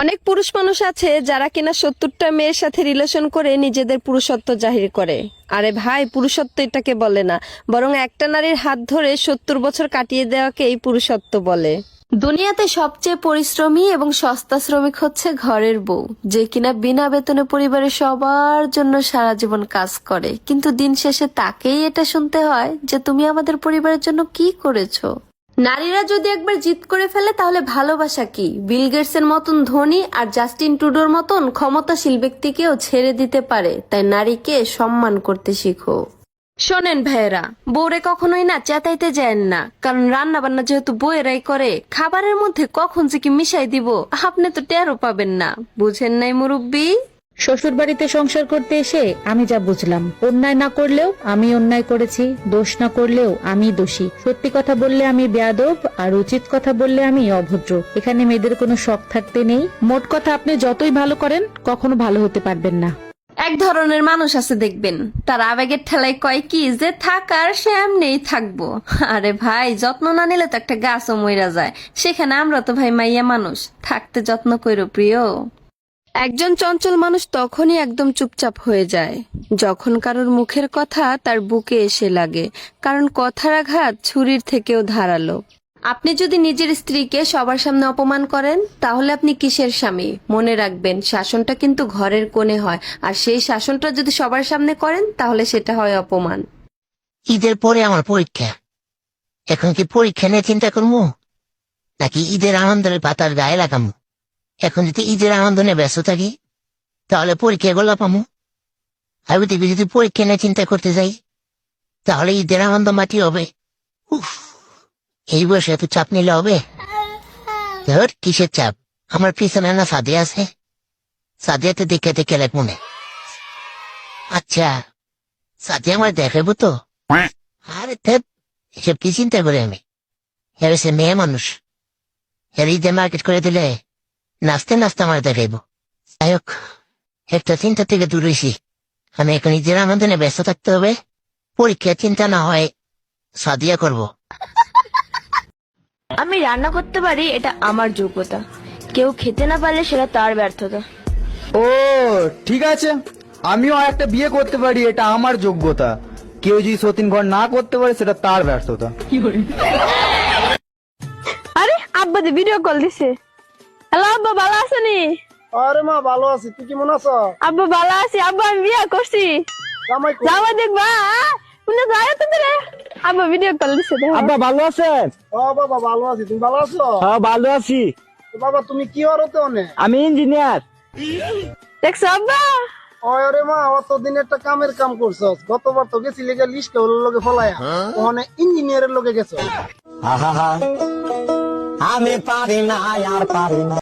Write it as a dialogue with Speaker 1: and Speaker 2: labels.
Speaker 1: অনেক পুরুষ মানুষ আছে যারা কিনা সত্তরটা মেয়ের সাথে রিলেশন করে নিজেদের পুরুষত্ব জাহির করে। আরে ভাই, পুরুষত্ব এটাকে বলে না। বরং একটা নারীর হাত ধরে সত্তর বছর কাটিয়ে দেওয়াকেই পুরুষত্ব বলে। দুনিয়াতে সবচেয়ে পরিশ্রমী এবং সস্তা শ্রমিক হচ্ছে ঘরের বউ, যে কিনা বিনা বেতনে পরিবারের সবার জন্য সারা জীবন কাজ করে। কিন্তু দিন শেষে তাকেই এটা শুনতে হয় যে, তুমি আমাদের পরিবারের জন্য কি করেছ? নারীরা যদি একবার জিত করে ফেলে, তাহলে ভালোবাসা কি? বিল গেটস এর মতন ধনী আর জাস্টিন টুডোর মতন ক্ষমতাশীল ব্যক্তিকেও ছেড়ে দিতে পারে। তাই নারীকে সম্মান করতে শিখো। শোনেন ভাইয়েরা, বউরে কখনোই না চেতাইতে যায়েন না। কারণ রান্না বান্না যেহেতু বউয়েরাই করে, খাবারের মধ্যে কখন যে কি মিশাই দিব, আপনি তো টেরও পাবেন না। বুঝেন নাই মুরব্বী?
Speaker 2: শ্বশুর বাড়িতে সংসার করতে এসে আমি যা বুঝলাম। অন্যায় না করলেও আমি অন্যায় করেছি, দোষ না করলেও আমি দোষী। সত্যি কথা বললে আমি বেয়াদব, আর উচিত কথা বললে আমি অভদ্র। এখানে মেয়েদের কোনো শখ থাকতে নেই। মোট কথা আপনি যতই ভালো করেন, কখনো ভালো হতে পারবেন না।
Speaker 1: এক ধরনের মানুষ আছে দেখবেন। তার আবেগের ঠেলায় কয় কি যে থাকার সে এমনিই থাকব। আরে ভাই, যত্ন না নিলে তো একটা গাছও মইরা যায়। সেখানে আমরা তো ভাই মাইয়া মানুষ। থাকতে যত্ন কইরো প্রিয়। একজন চঞ্চল মানুষ তখনই একদম চুপচাপ হয়ে যায়। যখন কারোর মুখের কথা তার বুকে এসে লাগে, কারণ কথার আঘাত ছুরির থেকেও ধারালো। আপনি যদি নিজের স্ত্রীকে সবার সামনে অপমান করেন, তাহলে আপনি কিসের স্বামী? মনে রাখবেন, শাসনটা কিন্তু ঘরের কোণে হয়, আর সেই শাসনটা যদি সবার সামনে করেন, তাহলে সেটা হয় অপমান।
Speaker 3: ঈদের পরে আমার পরীক্ষা। এখন কি পরীক্ষা নিয়ে চিন্তা করব? নাকি ঈদের আনন্দের পাতার গায়ে লাগামো এখন যদি ঈদের আনন্দ নিয়ে ব্যস্ত থাকি তাহলে পরীক্ষা গুলো পামো আমি দেখবি যদি পরীক্ষা নিয়ে চিন্তা করতে যাই তাহলে ঈদের আনন্দ মাটি হবে। উফ এই বয়সে এত চাপ নিলে হবে? ধর কিসের চাপ? আমার পিছনে না সাদিয়া আছে। সাদিয়াতে দেখে দেখে লাগ মনে। আচ্ছা সাদিয়া আমার দেখাবো তো আরে ধ্যাৎ, এসব কি চিন্তা করি আমি? এর সে মেয়ে মানুষ। এর ঈদে মার্কেট করে দিলে নাচতে নাচতে আমার দেখাইব যাই হোক একটা চিন্তা থেকে দূর হয়েছি আমি এখন আনন্দ নিয়ে ব্যস্ত থাকতে হবে পরীক্ষার চিন্তা না হয় সাদিয়া করব
Speaker 4: আমি রান্না করতে পারি এটা আমার যোগ্যতা কেউ খেতে না পারলে সেটা তার ব্যর্থতা
Speaker 5: ও ঠিক আছে আমিও একটা বিয়ে করতে পারি এটা আমার যোগ্যতা কেউ যদি সতীন ঘর না করতে পারে সেটা তার ব্যর্থতা
Speaker 4: আরে আব্বা দি ভিডিও কল দিছে হ্যালো আব্বা ভালো আছেনি
Speaker 6: আরে মা ভালো আছি। তুই কেমন আছো?
Speaker 4: আব্বা ভালো আছি। আব্বা আমি বিয়ে করছি।
Speaker 6: জামাই
Speaker 4: দেখবা শুনে যায় তো রে আব্বা ভিডিও কল দিছে
Speaker 5: আব্বা ভালো আছেন?
Speaker 6: ও বাবা ভালো আছি। তুমি ভালো আছো?
Speaker 5: হ্যাঁ ভালো আছি।
Speaker 6: বাবা তুমি কি আর হতে অনে
Speaker 5: আমি ইঞ্জিনিয়ার
Speaker 4: দেখছ আব্বা?
Speaker 6: আরে মা অত দিন একটা কামের কাম করছ গতবার তো গেছি লেগে লিস্ট কেবল লোকে ফলায়া। ওখানে ইঞ্জিনিয়ারের লোকে গেছো।
Speaker 7: আমি পারি না আর পারি না।